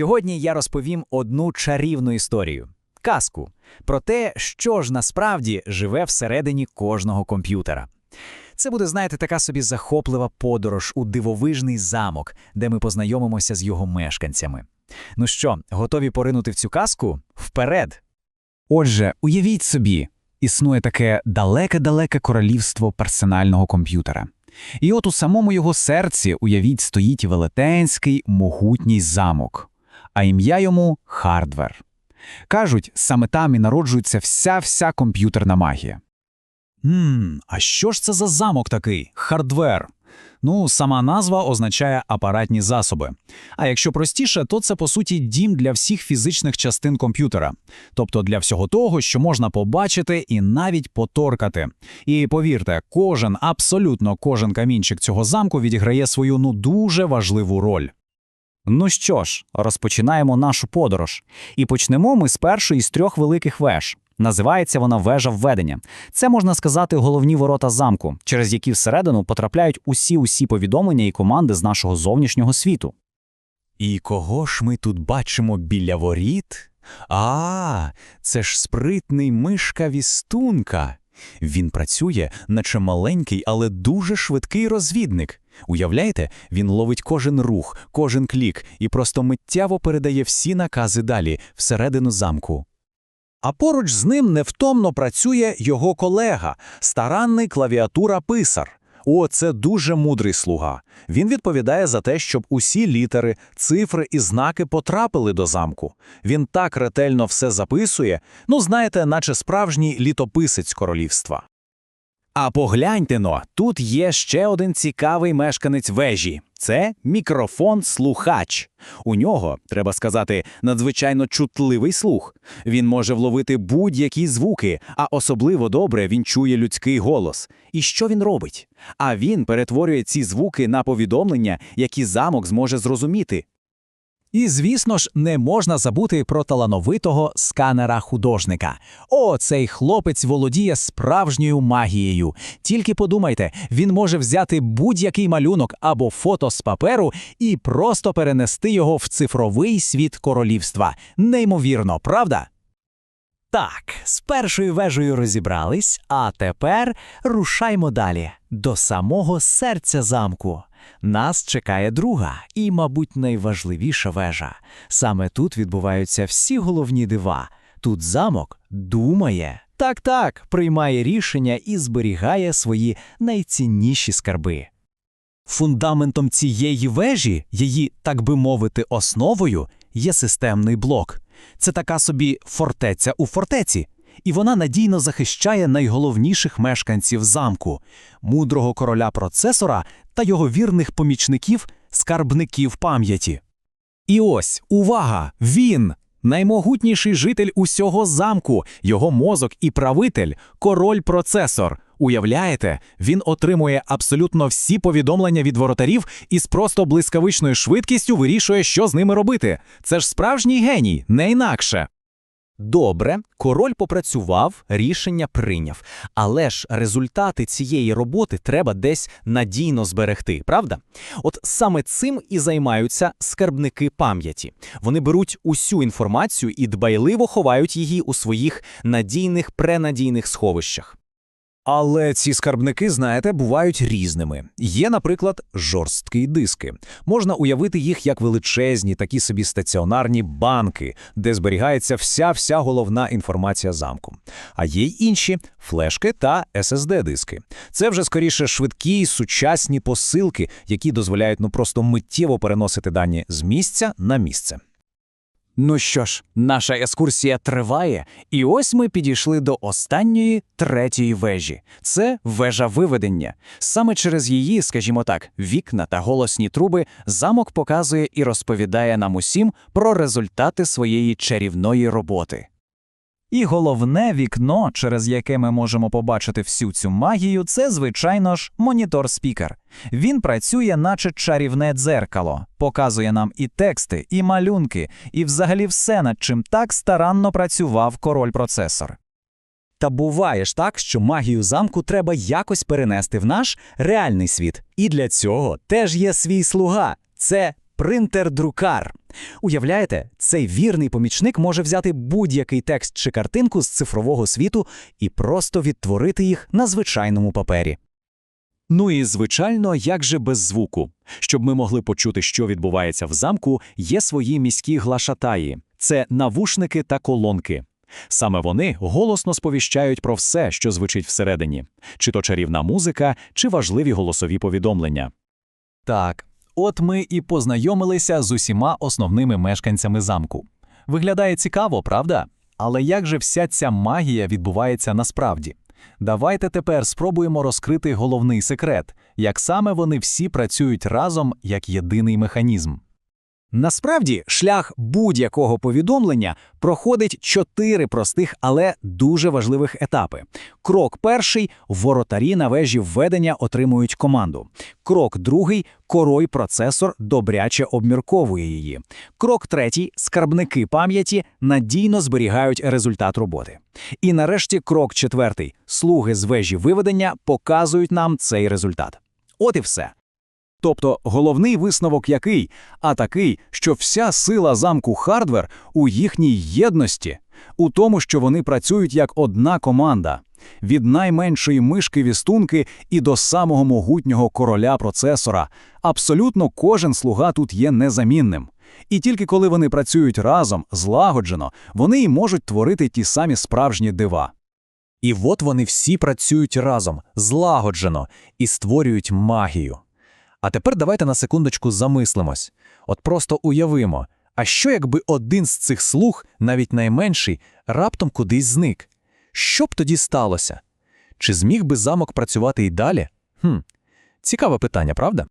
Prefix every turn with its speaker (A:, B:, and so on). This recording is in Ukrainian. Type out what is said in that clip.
A: Сьогодні я розповім одну чарівну історію казку про те, що ж насправді живе всередині кожного комп'ютера. Це буде, знаєте, така собі захоплива подорож у дивовижний замок, де ми познайомимося з його мешканцями. Ну що, готові поринути в цю казку? Вперед!
B: Отже, уявіть собі, існує таке далеке-далеке королівство персонального комп'ютера. І от у самому його серці, уявіть, стоїть велетенський могутній замок, а ім'я йому хардвер. Кажуть, саме там і народжується вся-вся комп'ютерна магія.
C: Ммм, а що ж це за замок такий? Хардвер. Ну, сама назва означає апаратні засоби. А якщо простіше, то це по суті дім для всіх фізичних частин комп'ютера, тобто для всього того, що можна побачити і навіть поторкати. І повірте, кожен, абсолютно кожен камінчик цього замку відіграє свою ну дуже важливу роль.
D: Ну що ж, розпочинаємо нашу подорож. І почнемо ми з першої з трьох великих веж. Називається вона вежа введення. Це можна сказати головні ворота замку, через які всередину потрапляють усі усі повідомлення і команди з нашого зовнішнього світу.
A: І кого ж ми тут бачимо біля воріт? А, це ж спритний мишка вістунка. Він працює, наче маленький, але дуже швидкий розвідник. Уявляєте, він ловить кожен рух, кожен клік і просто миттєво передає всі накази далі, всередину замку.
C: А поруч з ним невтомно працює його колега, старанний клавіатура писар. О, це дуже мудрий слуга. Він відповідає за те, щоб усі літери, цифри і знаки потрапили до замку. Він так ретельно все записує, ну знаєте, наче справжній літописець королівства.
A: А погляньте но, тут є ще один цікавий мешканець вежі. Це мікрофон-слухач. У нього, треба сказати, надзвичайно чутливий слух. Він може вловити будь-які звуки, а особливо добре він чує людський голос. І що він робить? А він перетворює ці звуки на повідомлення, які замок зможе зрозуміти.
C: І, звісно ж, не можна забути про талановитого сканера-художника. О, цей хлопець володіє справжньою магією. Тільки подумайте, він може взяти будь-який малюнок або фото з паперу і просто перенести його в цифровий світ королівства. Неймовірно, правда?
A: Так, з першою вежею розібрались, а тепер рушаймо далі до самого серця замку. Нас чекає друга і, мабуть, найважливіша вежа. Саме тут відбуваються всі головні дива. Тут замок думає. Так, так, приймає рішення і зберігає свої найцінніші скарби.
C: Фундаментом цієї вежі, її, так би мовити, основою, є системний блок. Це така собі фортеця у фортеці, і вона надійно захищає найголовніших мешканців замку, мудрого короля процесора та його вірних помічників, скарбників пам'яті. І ось увага! Він! Наймогутніший житель усього замку, його мозок і правитель, король-процесор. Уявляєте, він отримує абсолютно всі повідомлення від воротарів і з просто блискавичною швидкістю вирішує, що з ними робити. Це ж справжній геній, не інакше.
A: Добре, король попрацював, рішення прийняв. Але ж результати цієї роботи треба десь надійно зберегти, правда? От саме цим і займаються скарбники пам'яті. Вони беруть усю інформацію і дбайливо ховають її у своїх надійних пренадійних сховищах.
C: Але ці скарбники, знаєте, бувають різними. Є, наприклад, жорсткі диски. Можна уявити їх як величезні, такі собі стаціонарні банки, де зберігається вся-вся головна інформація замку. А є й інші флешки та SSD-диски. Це вже скоріше швидкі, сучасні посилки, які дозволяють ну просто миттєво переносити дані з місця на місце.
A: Ну що ж, наша екскурсія триває, і ось ми підійшли до останньої третьої вежі. Це вежа виведення. Саме через її, скажімо так, вікна та голосні труби замок показує і розповідає нам усім про результати своєї чарівної роботи.
E: І головне вікно, через яке ми можемо побачити всю цю магію, це, звичайно ж, монітор-спікер. Він працює, наче чарівне дзеркало, показує нам і тексти, і малюнки, і взагалі все, над чим так старанно працював король-процесор.
D: Та буває ж так, що магію замку треба якось перенести в наш реальний світ. І для цього теж є свій слуга це принтер-друкар.
C: Уявляєте, цей вірний помічник може взяти будь-який текст чи картинку з цифрового світу і просто відтворити їх на звичайному папері.
A: Ну і, звичайно, як же без звуку. Щоб ми могли почути, що відбувається в замку, є свої міські глашатаї – це навушники та колонки. Саме вони голосно сповіщають про все, що звучить всередині, чи то чарівна музика, чи важливі голосові повідомлення.
E: Так, от ми і познайомилися з усіма основними мешканцями замку. Виглядає цікаво, правда? Але як же вся ця магія відбувається насправді? Давайте тепер спробуємо розкрити головний секрет, як саме вони всі працюють разом як єдиний механізм.
C: Насправді, шлях будь-якого повідомлення проходить чотири простих, але дуже важливих етапи. Крок перший – воротарі на вежі введення отримують команду. Крок другий – корой-процесор добряче обмірковує її. Крок третій – скарбники пам'яті надійно зберігають результат роботи. І нарешті крок четвертий – слуги з вежі виведення показують нам цей результат. От і все.
F: Тобто головний висновок який? А такий, що вся сила замку Хардвер у їхній єдності, у тому, що вони працюють як одна команда. Від найменшої мишки вістунки і до самого могутнього короля процесора. Абсолютно кожен слуга тут є незамінним. І тільки коли вони працюють разом, злагоджено, вони й можуть творити ті самі справжні дива.
E: І от вони всі працюють разом, злагоджено, і створюють магію. А тепер давайте на секундочку замислимось. От просто уявимо, а що якби один з цих слуг, навіть найменший, раптом кудись зник? Що б тоді сталося? Чи зміг би замок працювати і далі? Хм, цікаве питання, правда?